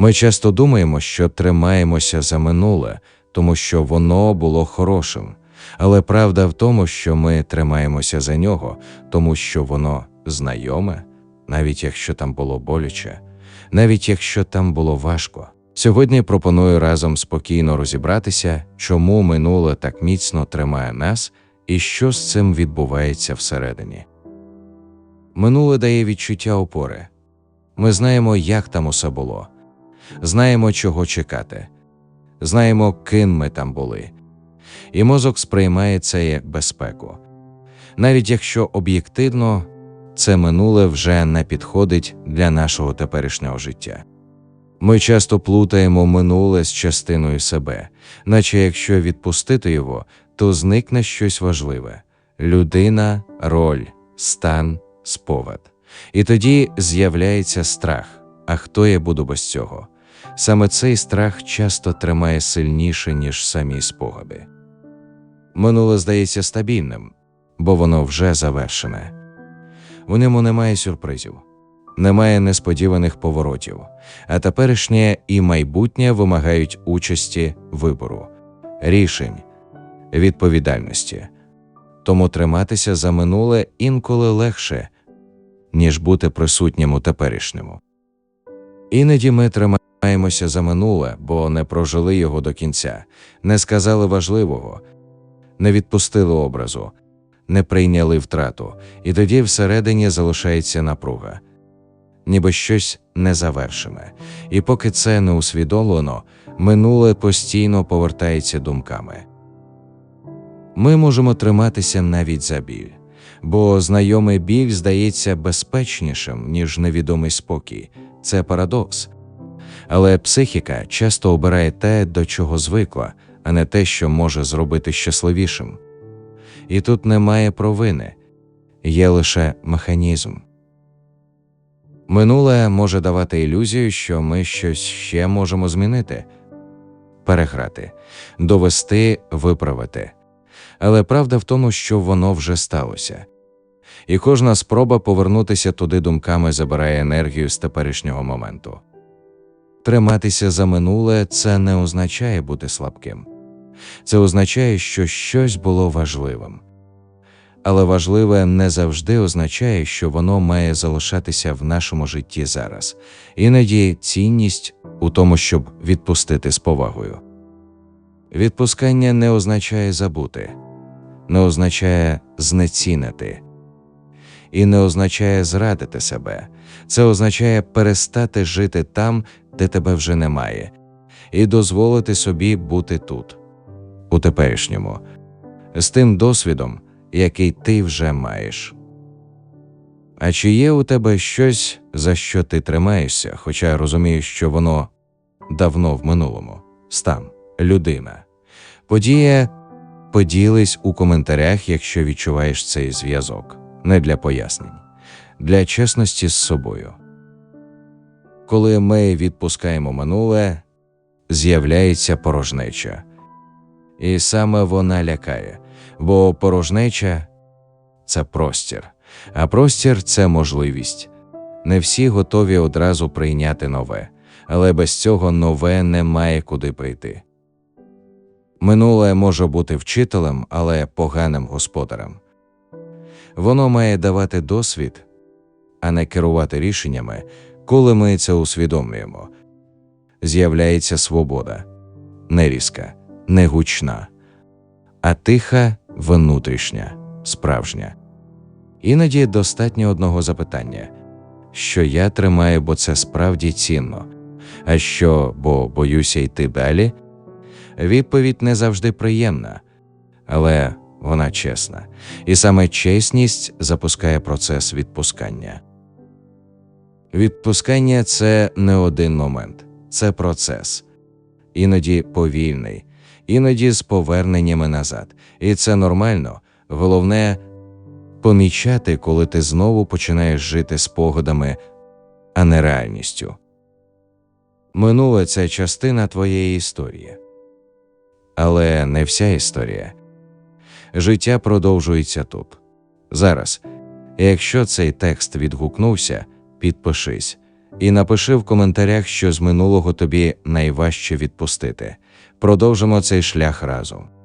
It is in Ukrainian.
Ми часто думаємо, що тримаємося за минуле, тому що воно було хорошим. Але правда в тому, що ми тримаємося за нього, тому що воно знайоме, навіть якщо там було боляче, навіть якщо там було важко. Сьогодні пропоную разом спокійно розібратися, чому минуле так міцно тримає нас і що з цим відбувається всередині. Минуле дає відчуття опори. Ми знаємо, як там усе було, знаємо, чого чекати, знаємо, ким ми там були, і мозок сприймає це як безпеку. Навіть якщо об'єктивно це минуле вже не підходить для нашого теперішнього життя. Ми часто плутаємо минуле з частиною себе, наче якщо відпустити його, то зникне щось важливе людина, роль, стан, спогад. І тоді з'являється страх. А хто я буду без цього? Саме цей страх часто тримає сильніше, ніж самі спогади. Минуле здається стабільним, бо воно вже завершене. У ньому немає сюрпризів, немає несподіваних поворотів, а теперішнє і майбутнє вимагають участі вибору, рішень, відповідальності. Тому триматися за минуле інколи легше, ніж бути присутнім у теперішньому. Іноді ми тримаємося за минуле, бо не прожили його до кінця, не сказали важливого, не відпустили образу, не прийняли втрату, і тоді всередині залишається напруга, ніби щось незавершене. І поки це не усвідомлено, минуле постійно повертається думками. Ми можемо триматися навіть за біль, бо знайомий біль здається безпечнішим, ніж невідомий спокій. Це парадокс. Але психіка часто обирає те, до чого звикла, а не те, що може зробити щасливішим. І тут немає провини, є лише механізм. Минуле може давати ілюзію, що ми щось ще можемо змінити, переграти, довести, виправити. Але правда в тому, що воно вже сталося. І кожна спроба повернутися туди думками забирає енергію з теперішнього моменту. Триматися за минуле це не означає бути слабким, це означає, що щось було важливим. Але важливе не завжди означає, що воно має залишатися в нашому житті зараз, іноді цінність у тому, щоб відпустити з повагою. Відпускання не означає забути, не означає знецінити і не означає зрадити себе. Це означає перестати жити там, де тебе вже немає, і дозволити собі бути тут, у теперішньому, з тим досвідом, який ти вже маєш. А чи є у тебе щось, за що ти тримаєшся, хоча розумієш, що воно давно в минулому, стан, людина, подія, поділись у коментарях, якщо відчуваєш цей зв'язок не для пояснень, для чесності з собою. Коли ми відпускаємо минуле, з'являється порожнеча, і саме вона лякає, бо порожнеча це простір, а простір це можливість. Не всі готові одразу прийняти нове, але без цього нове не має куди прийти. Минуле може бути вчителем, але поганим господарем. Воно має давати досвід, а не керувати рішеннями, коли ми це усвідомлюємо. З'являється свобода, не різка, не гучна, а тиха, внутрішня, справжня. Іноді достатньо одного запитання, що я тримаю, бо це справді цінно, а що, бо боюся йти далі. Відповідь не завжди приємна, але вона чесна, і саме чесність запускає процес відпускання. Відпускання це не один момент, це процес, іноді повільний, іноді з поверненнями назад. І це нормально. Головне помічати, коли ти знову починаєш жити спогадами, а не реальністю. Минуле це частина твоєї історії, але не вся історія життя продовжується тут. Зараз, якщо цей текст відгукнувся, підпишись, І напиши в коментарях, що з минулого тобі найважче відпустити. Продовжимо цей шлях разом.